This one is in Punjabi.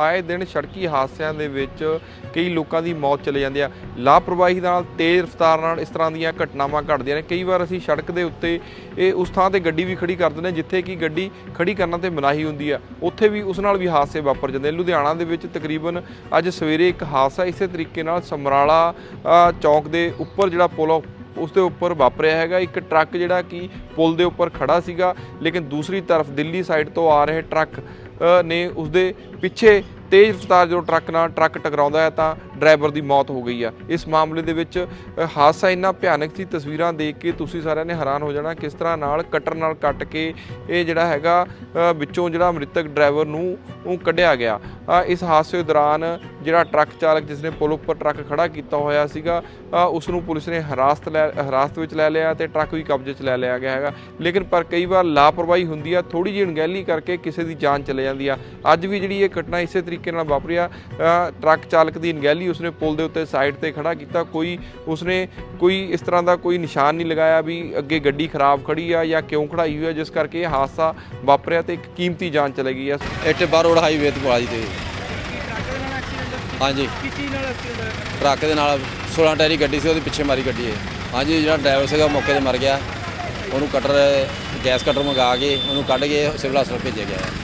ਆਏ ਦਿਨ ਸੜਕੀ ਹਾਦਸਿਆਂ ਦੇ ਵਿੱਚ ਕਈ ਲੋਕਾਂ ਦੀ ਮੌਤ ਚਲੇ ਜਾਂਦੀ ਆ। ਲਾਪਰਵਾਹੀ ਨਾਲ ਤੇਜ਼ ਰਫ਼ਤਾਰ ਨਾਲ ਇਸ ਤਰ੍ਹਾਂ ਦੀਆਂ ਘਟਨਾਵਾਂ ਘਟਦੀਆਂ ਨੇ। ਕਈ ਵਾਰ ਅਸੀਂ ਸੜਕ ਦੇ ਉੱਤੇ ਇਹ ਉਸ ਥਾਂ ਤੇ ਗੱਡੀ ਵੀ ਖੜੀ ਕਰ ਦਿੰਦੇ ਹਾਂ ਜਿੱਥੇ ਕਿ ਗੱਡੀ ਖੜੀ ਕਰਨਾ ਤੇ ਮਨਾਹੀ ਹੁੰਦੀ ਆ। ਉੱਥੇ ਵੀ ਉਸ ਨਾਲ ਵੀ ਹਾਦਸੇ ਵਾਪਰ ਜਾਂਦੇ ਲੁਧਿਆਣਾ ਦੇ ਵਿੱਚ ਤਕਰੀਬਨ ਅੱਜ ਸਵੇਰੇ ਇੱਕ ਹਾਦਸਾ ਇਸੇ ਤਰੀਕੇ ਨਾਲ ਸਮਰਾਲਾ ਅ, ਚੌਕ ਦੇ ਉੱਪਰ ਜਿਹੜਾ ਪੁਲ ਆ, ਉਸ ਦੇ ਉੱਪਰ ਵਾਪਰਿਆ ਹੈਗਾ। ਇੱਕ ਟਰੱਕ ਜਿਹੜਾ ਕਿ ਪੁਲ ਦੇ ਉੱਪਰ ਖੜਾ ਸੀਗਾ ਲੇਕਿਨ ਦੂਸਰੀ ਤਰਫ ਦਿੱਲੀ ਸਾਈਡ ਤੋਂ ਆ ਰਹੇ ਟਰੱਕ ਨੇ ਉਸਦੇ ਪਿੱਛੇ ਤੇਜ਼ ਰਫ਼ਤਾਰ ਜਦੋਂ ਟਰੱਕ ਨਾਲ ਟਰੱਕ ਟਕਰਾਉਂਦਾ ਹੈ ਤਾਂ ਡਰਾਈਵਰ ਦੀ ਮੌਤ ਹੋ ਗਈ ਆ। ਇਸ ਮਾਮਲੇ ਦੇ ਵਿੱਚ ਹਾਦਸਾ ਇੰਨਾ ਭਿਆਨਕ ਸੀ ਤਸਵੀਰਾਂ ਦੇਖ ਕੇ ਤੁਸੀਂ ਸਾਰਿਆਂ ਨੇ ਹੈਰਾਨ ਹੋ ਜਾਣਾ ਕਿਸ ਤਰ੍ਹਾਂ ਨਾਲ ਕਟਰ ਨਾਲ ਕੱਟ ਕੇ ਇਹ ਜਿਹੜਾ ਹੈਗਾ ਵਿੱਚੋਂ ਜਿਹੜਾ ਮ੍ਰਿਤਕ ਡਰਾਈਵਰ ਨੂੰ ਉਹ ਕੱਢਿਆ ਗਿਆ। ਇਸ ਹਾਦਸੇ ਦੌਰਾਨ ਜਿਹੜਾ ਟਰੱਕ ਚਾਲਕ ਜਿਸ ਨੇ ਪੁਲ ਉੱਪਰ ਟਰੱਕ ਖੜਾ ਕੀਤਾ ਹੋਇਆ ਸੀਗਾ ਅ, ਉਸ ਨੂੰ ਪੁਲਿਸ ਨੇ ਹਰਾਸਤ ਲੈ ਹਰਾਸਤ ਵਿੱਚ ਲੈ ਲਿਆ ਤੇ ਟਰੱਕ ਵੀ ਕਬਜ਼ੇ 'ਚ ਲੈ ਲਿਆ ਗਿਆ ਹੈਗਾ। ਲੇਕਿਨ ਪਰ ਕਈ ਵਾਰ ਲਾਪਰਵਾਹੀ ਹੁੰਦੀ ਆ ਥੋੜੀ ਜਿਹੀ ਅਣਗਹਿਲੀ ਕਰਕੇ ਕਿਸੇ ਦੀ ਜਾਨ ਚਲੇ ਜਾਂਦੀ ਆ। ਅੱਜ ਵੀ ਜਿਹੜੀ ਇਹ ਘਟਨਾ ਇਸੇ ਤਰੀਕੇ ਨਾਲ ਵਾਪਰੀ ਆ। ਟਰੱਕ ਚਾਲਕ ਦੀ ਅਣਗਹਿਲੀ ਉਸਨੇ ਪੁਲ ਦੇ ਉੱਤੇ ਸਾਈਡ ਤੇ ਖੜਾ ਕੀਤਾ। ਕੋਈ ਉਸਨੇ ਕੋਈ ਇਸ ਤਰ੍ਹਾਂ ਦਾ ਕੋਈ ਨਿਸ਼ਾਨ ਨਹੀਂ ਲਗਾਇਆ ਵੀ ਅੱਗੇ ਗੱਡੀ ਖਰਾਬ ਖੜੀ ਆ ਜਾਂ ਕਿਉਂ ਖੜਾਈ ਹੋਈ ਆ, ਜਿਸ ਕਰਕੇ ਇਹ ਹਾਦਸਾ ਵਾਪਰਿਆ ਤੇ ਇੱਕ ਕੀਮਤੀ ਜਾਨ ਚਲੇ ਗਈ ਆ। ਇੱਥੇ ਬਾਰੋੜ ਹਾਈਵੇ ਤੇ ਬਾਜੀ ਤੇ। ਹਾਂਜੀ। ਕੀ ਨਾਲ ਐਕਸੀਡੈਂਟ ਹੋਇਆ ਟਰੱਕ ਦੇ ਨਾਲ 16 ਟਾਇਰੀ ਗੱਡੀ ਸੀ, ਉਹਦੇ ਪਿੱਛੇ ਮਾਰੀ ਗੱਡੀ ਹੈ ਹਾਂਜੀ, ਜਿਹੜਾ ਡਰਾਈਵਰ ਸੀਗਾ ਮੌਕੇ ਤੇ ਮਰ ਗਿਆ। ਉਹਨੂੰ ਕਟਰ, ਗੈਸ ਕਟਰ ਮੰਗਾ ਕੇ ਉਹਨੂੰ ਕੱਢ ਕੇ ਸਿਵਲ ਹਸਪਤਾਲ ਭੇਜਿਆ ਗਿਆ।